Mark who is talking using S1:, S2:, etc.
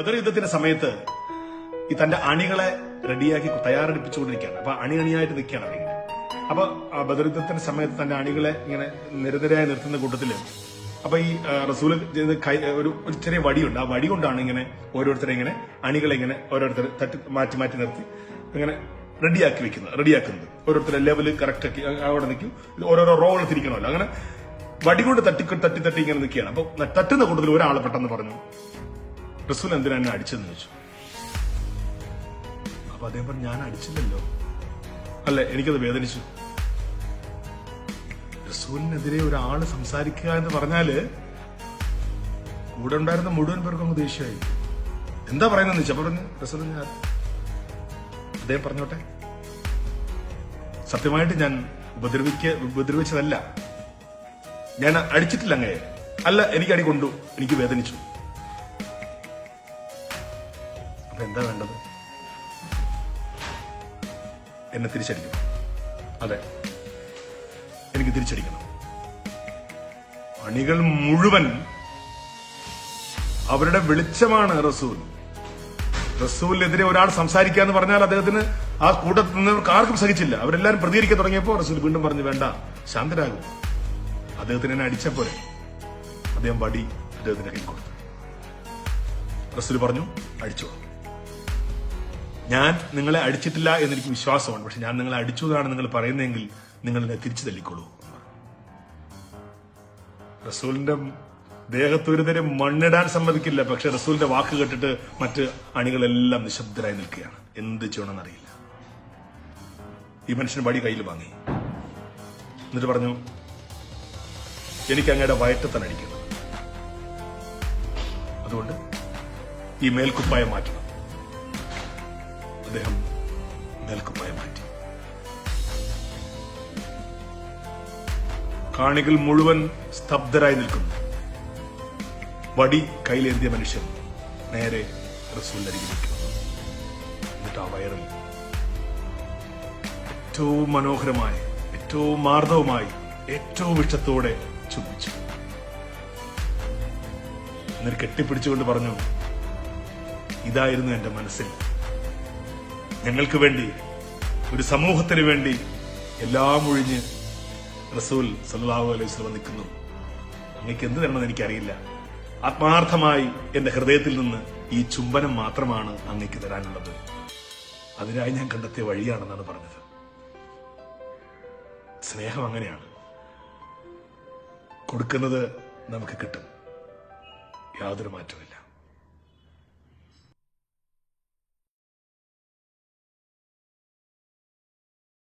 S1: ബദർ യുദ്ധത്തിന്റെ സമയത്ത് ഈ തന്റെ അണികളെ റെഡിയാക്കി തയ്യാറെടുപ്പിച്ചുകൊണ്ടിരിക്കുകയാണ്. അപ്പൊ അണിയണിയായിട്ട് നിൽക്കുകയാണ് അവരിങ്ങനെ അപ്പൊ ബദർ യുദ്ധത്തിന്റെ സമയത്ത് തന്റെ അണികളെ ഇങ്ങനെ നിരനിരയായി നിർത്തുന്ന കൂട്ടത്തിൽ അപ്പൊ ഈ റസൂൽ ഒരു ചെറിയ വടിയുണ്ട്. ആ വടി കൊണ്ടാണ് ഇങ്ങനെ ഓരോരുത്തരെ ഇങ്ങനെ അണികളെ ഇങ്ങനെ ഓരോരുത്തർ തട്ടി മാറ്റി മാറ്റി നിർത്തി ഇങ്ങനെ റെഡിയാക്കി വെക്കുന്നത് റെഡിയാക്കുന്നത്. ഓരോരുത്തരെ ലെവൽ കറക്റ്റ് ആക്കി അവിടെ നിൽക്കും. ഓരോരോ റോകൾ തിരിക്കണമല്ലോ. അങ്ങനെ വടി കൊണ്ട് തട്ടി തട്ടി തട്ടി ഇങ്ങനെ നിൽക്കുകയാണ്. അപ്പൊ തട്ടുന്ന കൂട്ടത്തിൽ ഒരാളെ പെട്ടെന്ന് പറഞ്ഞു റസൂൽ എന്തിനാ എന്നെ അടിച്ചെന്ന് ചോദിച്ചു. അപ്പൊ അദ്ദേഹം പറഞ്ഞു ഞാൻ അടിച്ചില്ലല്ലോ. അല്ല? എനിക്കത് വേദനിച്ചു. റസൂലിനെതിരെ ഒരാൾ സംസാരിക്കുക എന്ന് പറഞ്ഞാൽ കൂടെ ഉണ്ടായിരുന്ന മുഴുവൻ പേർക്കും അങ്ങ് ദേഷ്യമായി. എന്താ പറയുന്നത് വെച്ചാ പറഞ്ഞു റസൂൽ ഞാൻ അദ്ദേഹം പറഞ്ഞോട്ടെ. സത്യമായിട്ട് ഞാൻ ഉപദ്രവിക്ക ഉപദ്രവിച്ചതല്ല. ഞാൻ അടിച്ചിട്ടില്ല അങ്ങയെ. അല്ല എനിക്ക് അടി കൊണ്ടു. എനിക്ക് വേദനിച്ചു. എന്താ വേണ്ടത്? എന്നെ തിരിച്ചടിക്കണം അതെ. എനിക്ക് തിരിച്ചടിക്കണം. അണികൾ മുഴുവൻ അവരുടെ വെളിച്ചമാണ് റസൂൽ. റസൂലിനെതിരെ ഒരാൾ സംസാരിക്കുക എന്ന് പറഞ്ഞാൽ അദ്ദേഹത്തിന് ആ കൂട്ടത്തിൽ നിന്നവർക്ക് ആർക്കും സഹിച്ചില്ല. അവരെല്ലാവരും പ്രതികരിക്കാൻ തുടങ്ങിയപ്പോൾ റസൂൽ വീണ്ടും പറഞ്ഞു വേണ്ട ശാന്തരാകും. അദ്ദേഹത്തിന് എന്നെ അടിച്ചപ്പോലെ അദ്ദേഹം വടി അദ്ദേഹത്തിന്റെ കൈ കൊടുത്തു. റസൂൽ പറഞ്ഞു അടിച്ചോ. ഞാൻ നിങ്ങളെ അടിച്ചിട്ടില്ല എന്നെനിക്ക് വിശ്വാസമാണ് വിശ്വാസമുണ്ട്. പക്ഷെ ഞാൻ നിങ്ങളെ അടിച്ചു എന്നാണ് നിങ്ങൾ പറയുന്നതെങ്കിൽ നിങ്ങൾ എന്നെ തിരിച്ചു തല്ലിക്കോളൂ റസൂലിന്റെ ദേഹത്തൊരു തരം മണ്ണിടാൻ സമ്മതിക്കില്ല. പക്ഷെ റസൂലിന്റെ വാക്ക് കേട്ടിട്ട് മറ്റ് അണികളെല്ലാം നിശബ്ദരായി നിൽക്കുകയാണ്. എന്ത് ചെയ്യണമെന്ന് അറിയില്ല. ഈ മനുഷ്യൻ വടി കയ്യിൽ വാങ്ങി. എന്നിട്ട് പറഞ്ഞു എനിക്ക് അങ്ങയുടെ വയറ്റത്താണ് അടിക്കുന്നത്. അതുകൊണ്ട് ഈ മേൽക്കുപ്പായം മാറ്റണം അദ്ദേഹം മേൽക്കുപ്പായം മാറ്റി. കാണികൾ മുഴുവൻ സ്തബ്ധരായി നിൽക്കുന്നു. വടി കയ്യിലേന്തിയ മനുഷ്യൻ നേരെ റസൂലിനരികിലേക്ക് എന്നിട്ട് ആ വയറിൽ ഏറ്റവും മനോഹരമായി ഏറ്റവും മാർദ്ദവുമായി ഏറ്റവും ഇഷ്ടത്തോടെ ചുംബിച്ചു. എന്നിട്ട് കെട്ടിപ്പിടിച്ചുകൊണ്ട് പറഞ്ഞു ഇതായിരുന്നു എന്റെ മനസ്സിൽ ഞങ്ങൾക്ക് വേണ്ടി ഒരു സമൂഹത്തിന് വേണ്ടി എല്ലാം ഒഴിഞ്ഞ് റസൂൽ സല്ലാഹു അലൈഹി സ്വലം നിൽക്കുന്നു. അങ്ങക്ക് എന്ത് തരണമെന്ന് എനിക്കറിയില്ല. ആത്മാർത്ഥമായി എന്റെ ഹൃദയത്തിൽ നിന്ന് ഈ ചുംബനം മാത്രമാണ് അങ്ങക്ക് തരാനുള്ളത്. അതിനായി ഞാൻ കണ്ടെത്തിയ വഴിയാണെന്നാണ് പറഞ്ഞത്. സ്നേഹം അങ്ങനെയാണ്. കൊടുക്കുന്നത് നമുക്ക് കിട്ടും. യാതൊരു മാറ്റമില്ല